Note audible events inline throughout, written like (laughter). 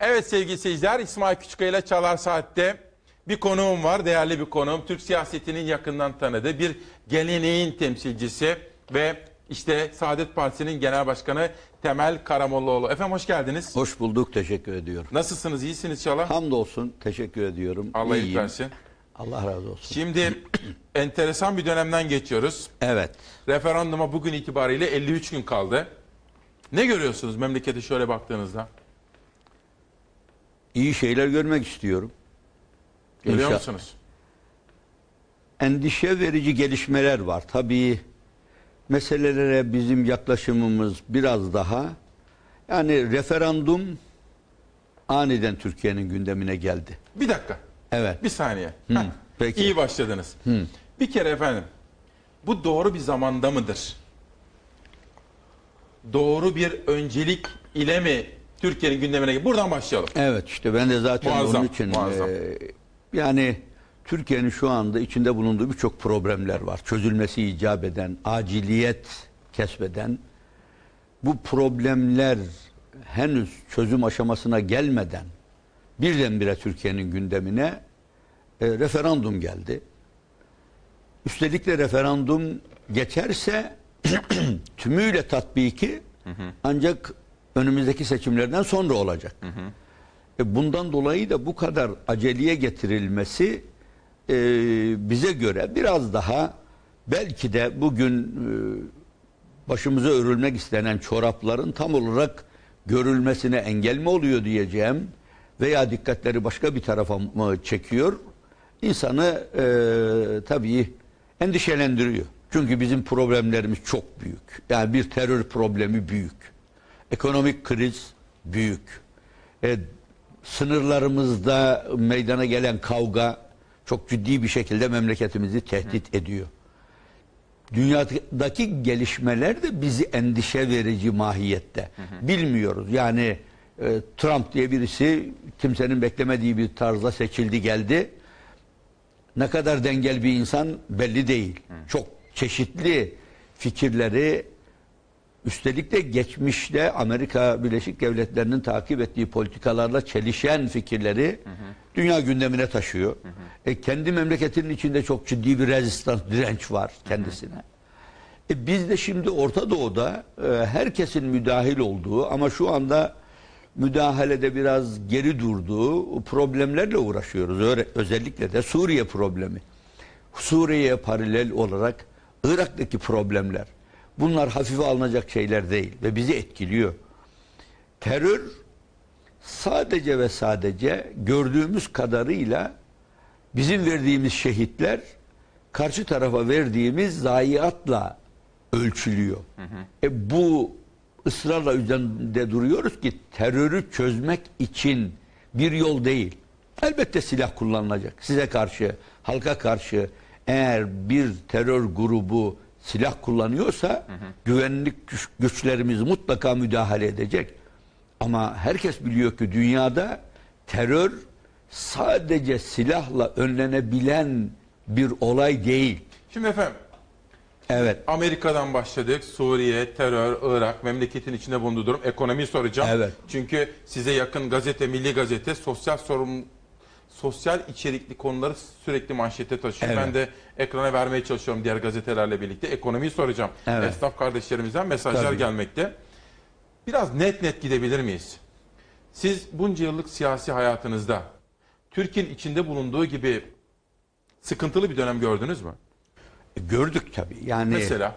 Evet sevgili seyirciler İsmail Küçükkaya ile Çalar Saat'te bir konuğum var. Değerli bir konuğum. Türk siyasetinin yakından tanıdığı bir geleneğin temsilcisi ve işte Saadet Partisi'nin genel başkanı Temel Karamollaoğlu. Efendim hoş geldiniz. Hoş bulduk, teşekkür ediyorum. Nasılsınız? İyisiniz inşallah. Hamdolsun, teşekkür ediyorum. Allah iyilik versin. Allah razı olsun. Şimdi (clears throat) enteresan bir dönemden geçiyoruz. Evet, Referanduma bugün itibariyle 53 gün kaldı. Ne görüyorsunuz memlekete şöyle baktığınızda? İyi şeyler görmek istiyorum. Görüyor İnşa- musunuz? Endişe verici gelişmeler var. Tabii meselelere bizim yaklaşımımız biraz daha yani referandum aniden Türkiye'nin gündemine geldi. Bir dakika. Evet. Bir saniye. Heh, peki. İyi başladınız. Bir kere efendim, bu doğru bir zamanda mıdır? Doğru bir öncelik ile mi Türkiye'nin gündemine Buradan başlayalım. Evet işte ben de zaten Muazzam, onun için muazzam. e, yani Türkiye'nin şu anda içinde bulunduğu birçok problemler var. Çözülmesi icap eden, aciliyet kesbeden bu problemler henüz çözüm aşamasına gelmeden birdenbire Türkiye'nin gündemine e, referandum geldi. Üstelik de referandum geçerse (clears throat) tümüyle tatbiki ancak önümüzdeki seçimlerden sonra olacak. E bundan dolayı da bu kadar aceleye getirilmesi e, bize göre biraz daha belki de bugün e, başımıza örülmek istenen çorapların tam olarak görülmesine engel mi oluyor diyeceğim veya dikkatleri başka bir tarafa mı çekiyor insanı e, tabii endişelendiriyor. Çünkü bizim problemlerimiz çok büyük. Yani bir terör problemi büyük. Ekonomik kriz büyük. E, sınırlarımızda meydana gelen kavga çok ciddi bir şekilde memleketimizi tehdit ediyor. Dünyadaki gelişmeler de bizi endişe verici mahiyette. Bilmiyoruz. Yani e, Trump diye birisi kimsenin beklemediği bir tarzda seçildi geldi. Ne kadar dengel bir insan belli değil. Çok çeşitli fikirleri üstelik de geçmişte Amerika Birleşik Devletleri'nin takip ettiği politikalarla çelişen fikirleri dünya gündemine taşıyor. E, kendi memleketinin içinde çok ciddi bir rezistans, direnç var kendisine. E, biz de şimdi Orta Doğu'da e, herkesin müdahil olduğu ama şu anda müdahalede biraz geri durduğu problemlerle uğraşıyoruz. Öyle- Özellikle de Suriye problemi. Suriye'ye paralel olarak Irak'taki problemler. Bunlar hafife alınacak şeyler değil ve bizi etkiliyor. Terör sadece ve sadece gördüğümüz kadarıyla bizim verdiğimiz şehitler karşı tarafa verdiğimiz zayiatla ölçülüyor. E bu ısrarla üzerinde duruyoruz ki terörü çözmek için bir yol değil. Elbette silah kullanılacak. Size karşı, halka karşı eğer bir terör grubu silah kullanıyorsa güvenlik güç- güçlerimiz mutlaka müdahale edecek. Ama herkes biliyor ki dünyada terör sadece silahla önlenebilen bir olay değil. Şimdi efendim, Evet. Amerika'dan başladık. Suriye, terör, Irak, memleketin içinde bulunduğu durum. Ekonomiyi soracağım. Evet. Çünkü size yakın gazete, Milli Gazete sosyal sorun sosyal içerikli konuları sürekli manşete taşıyor. Evet. Ben de ekrana vermeye çalışıyorum diğer gazetelerle birlikte. Ekonomiyi soracağım. Evet. Esnaf kardeşlerimizden mesajlar Tabii. gelmekte. Biraz net net gidebilir miyiz? Siz bunca yıllık siyasi hayatınızda Türkiye'nin içinde bulunduğu gibi sıkıntılı bir dönem gördünüz mü? Gördük tabii. Yani Mesela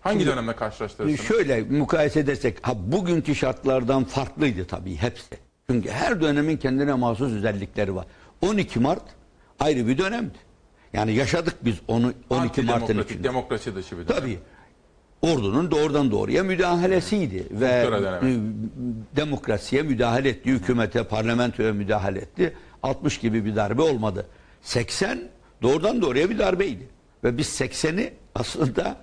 hangi Şimdi- dönemle karşılaştırırsınız? Şöyle mukayese edersek ha, bugünkü şartlardan farklıydı tabii hepsi. Çünkü her dönemin kendine mahsus özellikleri var. 12 Mart ayrı bir dönemdi. Yani yaşadık biz onu 12 Mart'ın içinde. demokrasi dışı bir dönem. Tabii. Ordunun doğrudan doğruya müdahalesiydi ve Muhtıra dönemi. e, demokrasiye müdahale etti, hükümete, parlamentoya müdahale etti. 60 gibi bir darbe olmadı. 80 doğrudan doğruya bir darbeydi. Ve biz 80'i aslında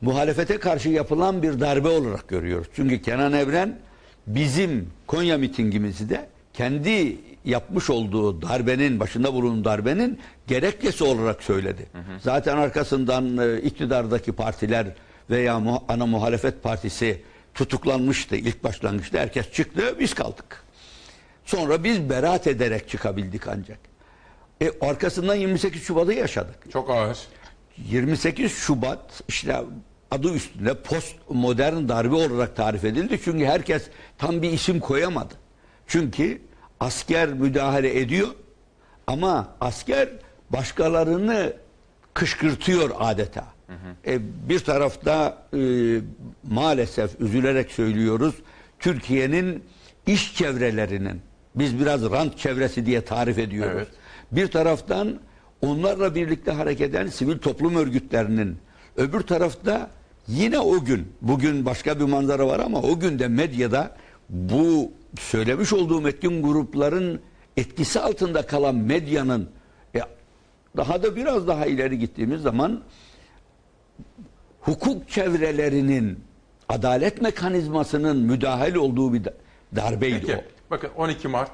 muhalefete karşı yapılan bir darbe olarak görüyoruz. Çünkü Kenan Evren bizim Konya mitingimizde kendi yapmış olduğu darbenin, başında bulunduğu darbenin gerekçesi olarak söyledi. Zaten arkasından e, iktidardaki partiler veya mu- ana muhalefet partisi tutuklanmıştı ilk başlangıçta. Herkes çıktı, biz kaldık. Sonra biz beraat ederek çıkabildik ancak. E, arkasından 28 Şubat'ı yaşadık. Çok ağır. 28 Şubat işte adı üstünde post modern darbe olarak tarif edildi. Çünkü herkes tam bir isim koyamadı. Çünkü asker müdahale ediyor ama asker başkalarını kışkırtıyor adeta. E, bir tarafta e, maalesef üzülerek söylüyoruz Türkiye'nin iş çevrelerinin biz biraz rant çevresi diye tarif ediyoruz. Evet. Bir taraftan onlarla birlikte hareket eden sivil toplum örgütlerinin öbür tarafta yine o gün bugün başka bir manzara var ama o gün de medyada bu söylemiş olduğum etkin grupların etkisi altında kalan medyanın e, daha da biraz daha ileri gittiğimiz zaman hukuk çevrelerinin adalet mekanizmasının müdahil olduğu bir da- darbeydi Peki. o. Bakın 12 Mart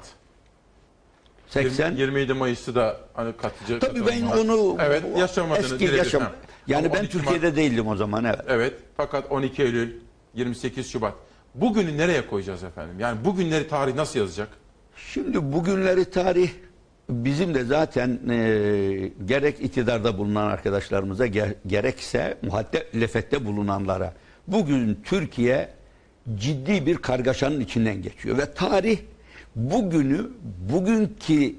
80 20 27 Mayıs'ı da hani katıcı Tabii ben var. onu evet yaşamadınız eski yaşam. Yani Ama ben 12 Mart- Türkiye'de değildim o zaman evet. Evet fakat 12 Eylül 28 Şubat bugünü nereye koyacağız efendim? Yani bugünleri tarih nasıl yazacak? Şimdi bugünleri tarih bizim de zaten e, gerek iktidarda bulunan arkadaşlarımıza ge- gerekse muhalefette bulunanlara bugün Türkiye ciddi bir kargaşanın içinden geçiyor ve tarih bugünü bugünkü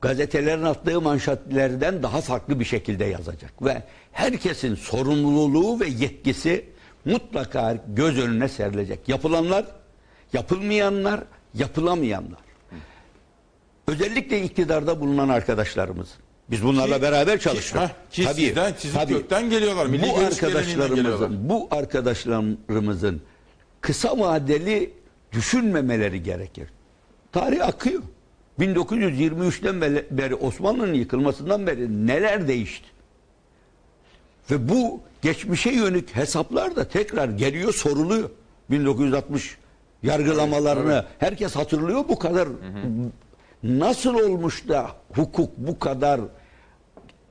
gazetelerin attığı manşetlerden daha farklı bir şekilde yazacak ve herkesin sorumluluğu ve yetkisi mutlaka göz önüne serilecek. Yapılanlar, yapılmayanlar, yapılamayanlar. Özellikle iktidarda bulunan arkadaşlarımız. Biz bunlarla Ki- beraber ki- çalıştık. heh, ki sizden- sizin kökten geliyorlar, milli bu geleneğinden geliyorlar. arkadaşlarımızın, bu arkadaşlarımızın kısa vadeli düşünmemeleri gerekir. Tarih akıyor. 1923'ten beri- beri Osmanlı'nın yıkılmasından beri neler değişti? Ve bu geçmişe yönelik hesaplar da tekrar geliyor soruluyor. 1960 yargılamalarını herkes hatırlıyor bu kadar nasıl olmuş da hukuk bu kadar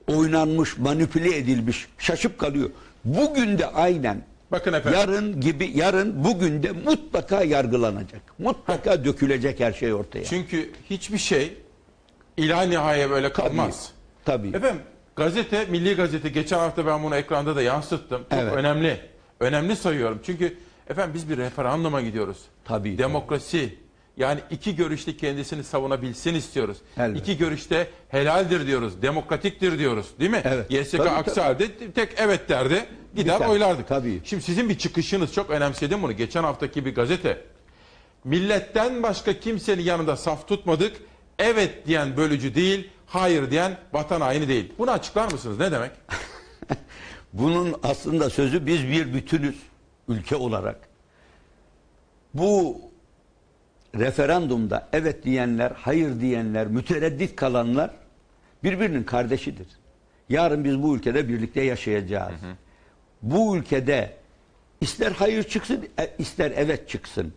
oynanmış, manipüle edilmiş, şaşıp kalıyor. Bugün de aynen Bakın efendim. yarın gibi yarın bugün de mutlaka yargılanacak. Mutlaka dökülecek her şey ortaya. Çünkü hiçbir şey ilahi nihaya böyle kalmaz. Tabii. Efendim gazete, Milli Gazete geçen hafta ben bunu ekranda da yansıttım. Çok Evet. önemli. Önemli sayıyorum. Çünkü efendim biz bir referanduma gidiyoruz. Tabii, Demokrasi. Yani iki görüşte kendisini savunabilsin istiyoruz. Elbette. İki görüşte helaldir diyoruz. Demokratiktir diyoruz. Değil mi? Evet. YSK Tabii, aksi tabii. halde tek evet derdi. Gider Biter. oylardık. Tabii. Şimdi sizin bir çıkışınız çok önemsedim bunu. Geçen haftaki bir gazete. Milletten başka kimsenin yanında saf tutmadık. Evet diyen bölücü değil, hayır diyen vatan haini değil. Bunu açıklar mısınız? Ne demek? (laughs) Bunun aslında sözü biz bir bütünüz ülke olarak. Bu referandumda evet diyenler, hayır diyenler, mütereddit kalanlar birbirinin kardeşidir. Yarın biz bu ülkede birlikte yaşayacağız. Bu ülkede ister hayır çıksın, e, ister evet çıksın.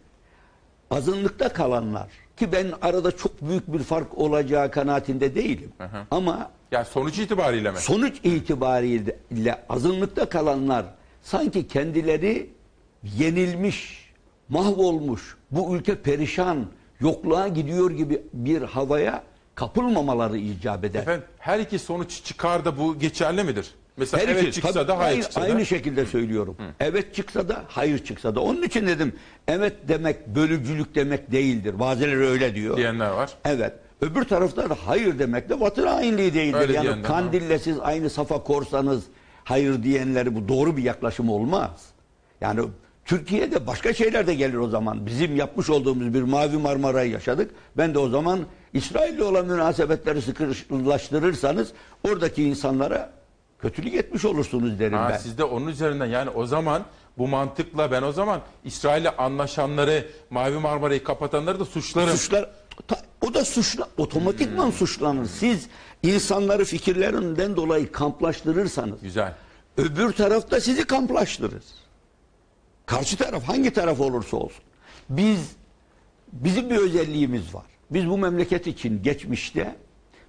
Azınlıkta kalanlar ki ben arada çok büyük bir fark olacağı kanaatinde değilim. Ama Yani sonuç itibariyle mi? sonuç itibariyle azınlıkta kalanlar sanki kendileri yenilmiş, mahvolmuş, bu ülke perişan, yokluğa gidiyor gibi bir havaya kapılmamaları icap eder. Efendim her iki sonuç çıkar da bu geçerli midir? Mesela Her evet iki- çıksa tabii da hayır aynı, çıksa aynı da. şekilde söylüyorum. Evet çıksa da hayır çıksa da. Onun için dedim evet demek bölücülük demek değildir. Bazıları öyle diyor. diyenler var. Evet. Öbür tarafta da hayır demek de vatan hainliği değildir. Öyle yani. Kandil'le siz aynı safa korsanız hayır diyenleri bu doğru bir yaklaşım olmaz. Yani Türkiye'de başka şeyler de gelir o zaman. Bizim yapmış olduğumuz bir Mavi Marmara'yı yaşadık. Ben de o zaman İsrail'le olan münasebetleri sıkılaştırırsanız oradaki insanlara kötülük etmiş olursunuz derim Ha, ben. siz de onun üzerinden yani o zaman bu mantıkla ben o zaman İsrail'le anlaşanları, Mavi Marmara'yı kapatanları da suçlarım. Suçlar ta- o da suçla otomatikman suçlanır. Siz insanları fikirlerinden dolayı kamplaştırırsanız Güzel. öbür tarafta sizi kamplaştırır. Karşı taraf hangi taraf olursa olsun. Biz bizim bir özelliğimiz var. Biz bu memleket için geçmişte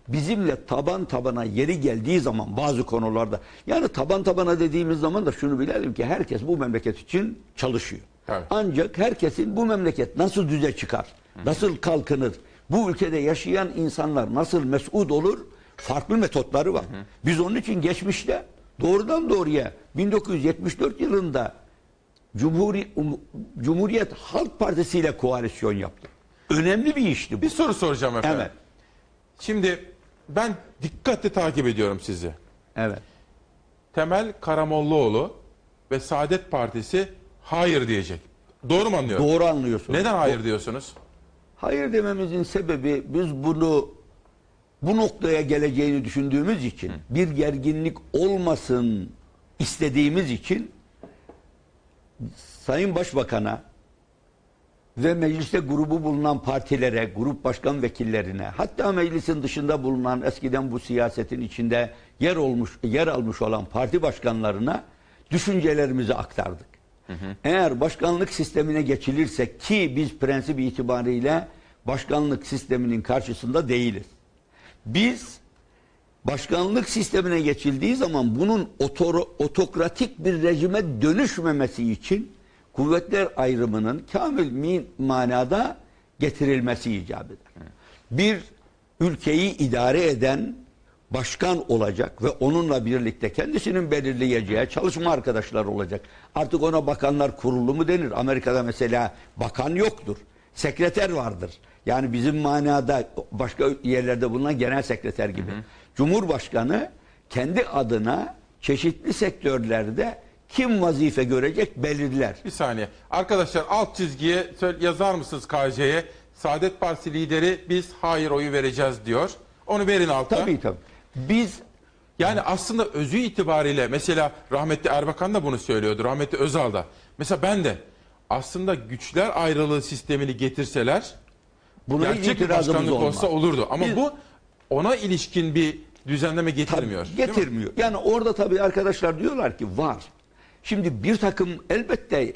bizimle taban tabana yeri geldiği zaman bazı konularda yani taban tabana dediğimiz zaman da şunu bilelim ki herkes bu memleket için çalışıyor. Evet. Ancak herkesin bu memleket nasıl düze çıkar? Nasıl kalkınır? Bu ülkede yaşayan insanlar nasıl mesut olur? Farklı metotları var. Biz onun için geçmişte doğrudan doğruya 1974 yılında Cumhuri, Um- Cumhuriyet Halk Partisi ile koalisyon yaptık. Önemli bir işti bu. Bir soru soracağım efendim. Evet. Şimdi ben dikkatli takip ediyorum sizi. Evet. Temel Karamollaoğlu ve Saadet Partisi hayır diyecek. Doğru mu anlıyorum? Doğru anlıyorsunuz. Neden hayır diyorsunuz? Hayır dememizin sebebi biz bunu bu noktaya geleceğini düşündüğümüz için bir gerginlik olmasın istediğimiz için Sayın Başbakan'a ve mecliste grubu bulunan partilere, grup başkan vekillerine, hatta meclisin dışında bulunan eskiden bu siyasetin içinde yer olmuş, yer almış olan parti başkanlarına düşüncelerimizi aktardık. Eğer başkanlık sistemine geçilirse ki biz prensip itibariyle başkanlık sisteminin karşısında değiliz. Biz başkanlık sistemine geçildiği zaman bunun otoro- otokratik bir rejime dönüşmemesi için kuvvetler ayrımının kamil mi- manada getirilmesi icap eder. Bir ülkeyi idare eden başkan olacak ve onunla birlikte kendisinin belirleyeceği çalışma arkadaşlar olacak. Artık ona bakanlar kurulu mu denir? Amerika'da mesela bakan yoktur. Sekreter vardır. Yani bizim manada başka yerlerde bulunan genel sekreter gibi. Cumhurbaşkanı kendi adına çeşitli sektörlerde kim vazife görecek belirler. Bir saniye. Arkadaşlar alt çizgiye yazar mısınız KC'ye? Saadet Partisi lideri biz hayır oyu vereceğiz diyor. Onu verin alta. Tabii tabii. Biz Yani aslında özü itibariyle mesela rahmetli Erbakan da bunu söylüyordu. Rahmetli Özal da. Mesela ben de aslında güçler ayrılığı sistemini getirseler buna gerçek bir başkanlık olmaz. olsa olurdu. Ama Biz- bu ona ilişkin bir düzenleme Tabii, getirmiyor. mi? getirmiyor. Yani orada tabii arkadaşlar diyorlar ki var. Şimdi bir takım elbette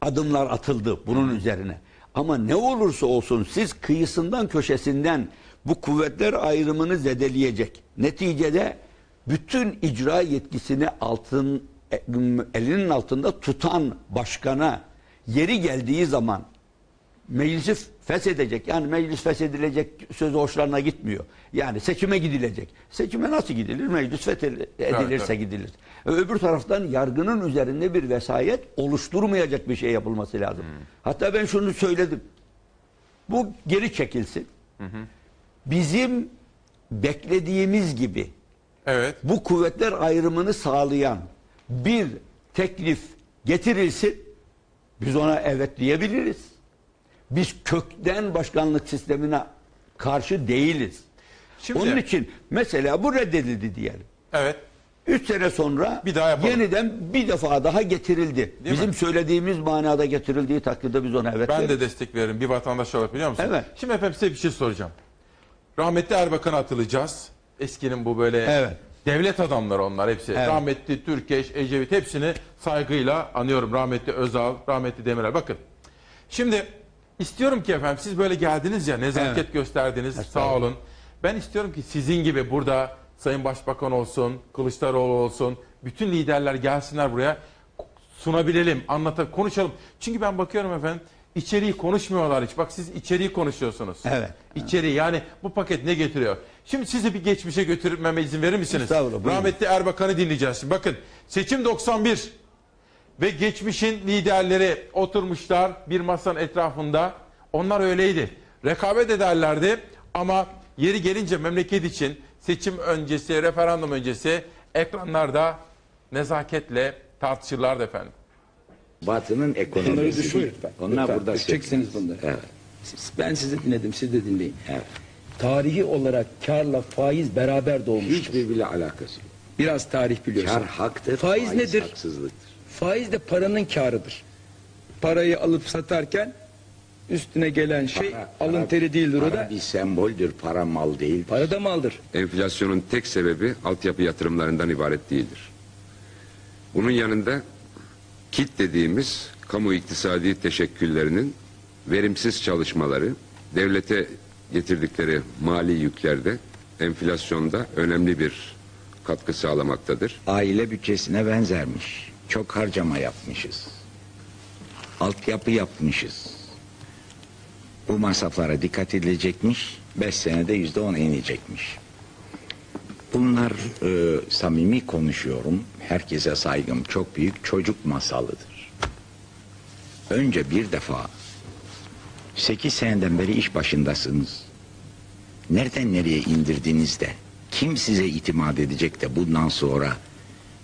adımlar atıldı bunun üzerine. Ama ne olursa olsun siz kıyısından köşesinden bu kuvvetler ayrımını zedeleyecek. Neticede bütün icra yetkisini altın e, elinin altında tutan başkana yeri geldiği zaman meclisi feshedecek. Yani meclis feshedilecek sözü hoşlarına gitmiyor. Yani seçime gidilecek. Seçime nasıl gidilir? Meclis fethedilirse evet. gidilir. Öbür taraftan yargının üzerinde bir vesayet oluşturmayacak bir şey yapılması lazım. Hatta ben şunu söyledim. Bu geri çekilsin. Bizim beklediğimiz gibi Evet. bu kuvvetler ayrımını sağlayan bir teklif getirilsin. Biz ona evet diyebiliriz. Biz kökten başkanlık sistemine karşı değiliz. Şimdi Onun için mesela bu reddedildi diyelim. evet. Üç sene sonra Bir daha yapalım. yeniden bir defa daha getirildi. Değil Bizim mi? söylediğimiz manada getirildiği takdirde biz ona evet Ben deriz. de destek veririm bir vatandaş olarak biliyor musun? Evet. Şimdi efendim size bir şey soracağım. Rahmetli Erbakan'a atılacağız. Eskinin bu böyle Evet. devlet adamları onlar hepsi. Evet. Rahmetli Türkeş, Ecevit hepsini saygıyla anıyorum. Rahmetli Özal, rahmetli Demirel. Bakın şimdi istiyorum ki efendim siz böyle geldiniz ya nezaket Evet. gösterdiniz sağ olun. Ben istiyorum ki sizin gibi burada Sayın Başbakan olsun, Kılıçdaroğlu olsun, bütün liderler gelsinler buraya sunabilelim, anlatalım, konuşalım. Çünkü ben bakıyorum efendim içeriği konuşmuyorlar hiç. Bak siz içeriği konuşuyorsunuz. Evet. İçeriği yani bu paket ne getiriyor? Şimdi sizi bir geçmişe götürmeme izin verir misiniz? Estağfurullah, buyurun. Rahmetli Erbakan'ı dinleyeceğiz. Şimdi bakın seçim 91 ve geçmişin liderleri oturmuşlar bir masanın etrafında. Onlar öyleydi. Rekabet ederlerdi ama yeri gelince memleket için seçim öncesi, referandum öncesi ekranlarda nezaketle tartışırlardı efendim. Batı'nın ekonomisi. Düşün lütfen. Onlar Lütfen. burada Düşeceksiniz bunları. Evet. Ben sizi dinledim, siz de dinleyin. Evet. Tarihi olarak karla faiz beraber doğmuştur. Hiçbirbiriyle alakası yok. Biraz tarih biliyorsun. Kar haktır, Faiz nedir? haksızlıktır. Faiz de paranın karıdır. Parayı alıp satarken üstüne gelen şey Para- alın para- teri değildir o para da. bir semboldür, para mal değil. Para da maldır. Enflasyonun tek sebebi altyapı yatırımlarından ibaret değildir. Bunun yanında kit dediğimiz kamu iktisadi teşekküllerinin verimsiz çalışmaları, devlete getirdikleri mali yüklerde enflasyonda önemli bir katkı sağlamaktadır. Aile bütçesine benzermiş. Çok harcama yapmışız. Altyapı yapmışız. Bu masraflara dikkat edilecekmiş. 5 senede yüzde on inecekmiş. Bunlar e, samimi konuşuyorum. Herkese saygım çok büyük. Çocuk masalıdır. Önce bir defa 8 seneden beri iş başındasınız. Nereden nereye indirdiniz de kim size itimat edecek de bundan sonra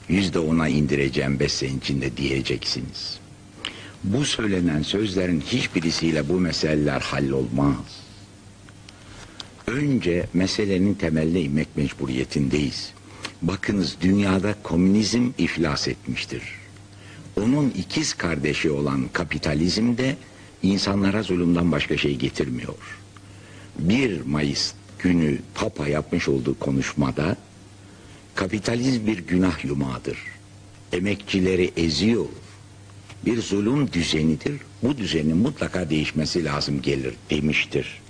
yüzde ona indireceğim beş sene içinde diyeceksiniz. Bu söylenen sözlerin hiçbirisiyle bu meseleler hallolmaz. Önce meselenin temeline inmek mecburiyetindeyiz. Bakınız dünyada komünizm iflas etmiştir. Onun ikiz kardeşi olan kapitalizm de insanlara zulümden başka şey getirmiyor. 1 Mayıs günü Papa yapmış olduğu konuşmada kapitalizm bir günah yumağıdır. Emekçileri eziyor. Bir zulüm düzenidir. Bu düzenin mutlaka değişmesi lazım gelir demiştir.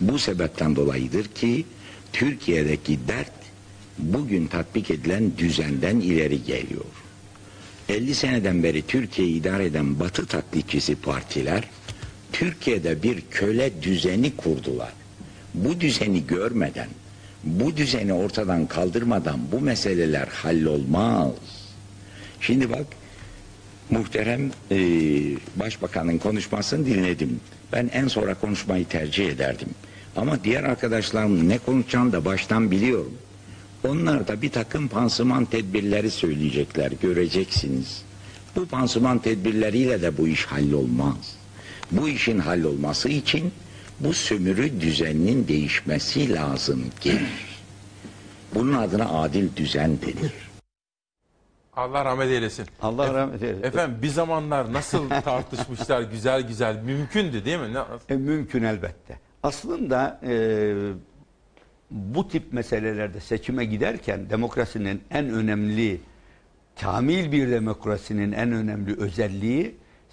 Bu sebepten dolayıdır ki Türkiye'deki dert bugün tatbik edilen düzenden ileri geliyor. 50 seneden beri Türkiye'yi idare eden batı taklitçisi partiler Türkiye'de bir köle düzeni kurdular. Bu düzeni görmeden, bu düzeni ortadan kaldırmadan bu meseleler hallolmaz. Şimdi bak muhterem e, başbakanın konuşmasını dinledim. Ben en sonra konuşmayı tercih ederdim. Ama diğer arkadaşlarım ne konuşacağını da baştan biliyorum. Onlar da bir takım pansuman tedbirleri söyleyecekler, göreceksiniz. Bu pansuman tedbirleriyle de bu iş hallolmaz. Bu işin hallolması için bu sömürü düzeninin değişmesi lazım gelir. Bunun adına adil düzen denir. Allah rahmet eylesin. Allah rahmet eylesin. Efendim bir zamanlar nasıl tartışmışlar (laughs) güzel güzel mümkündü değil mi? Ne- E, mümkün elbette. Aslında e, bu tip meselelerde seçime giderken demokrasinin en önemli, kamil bir demokrasinin en önemli özelliği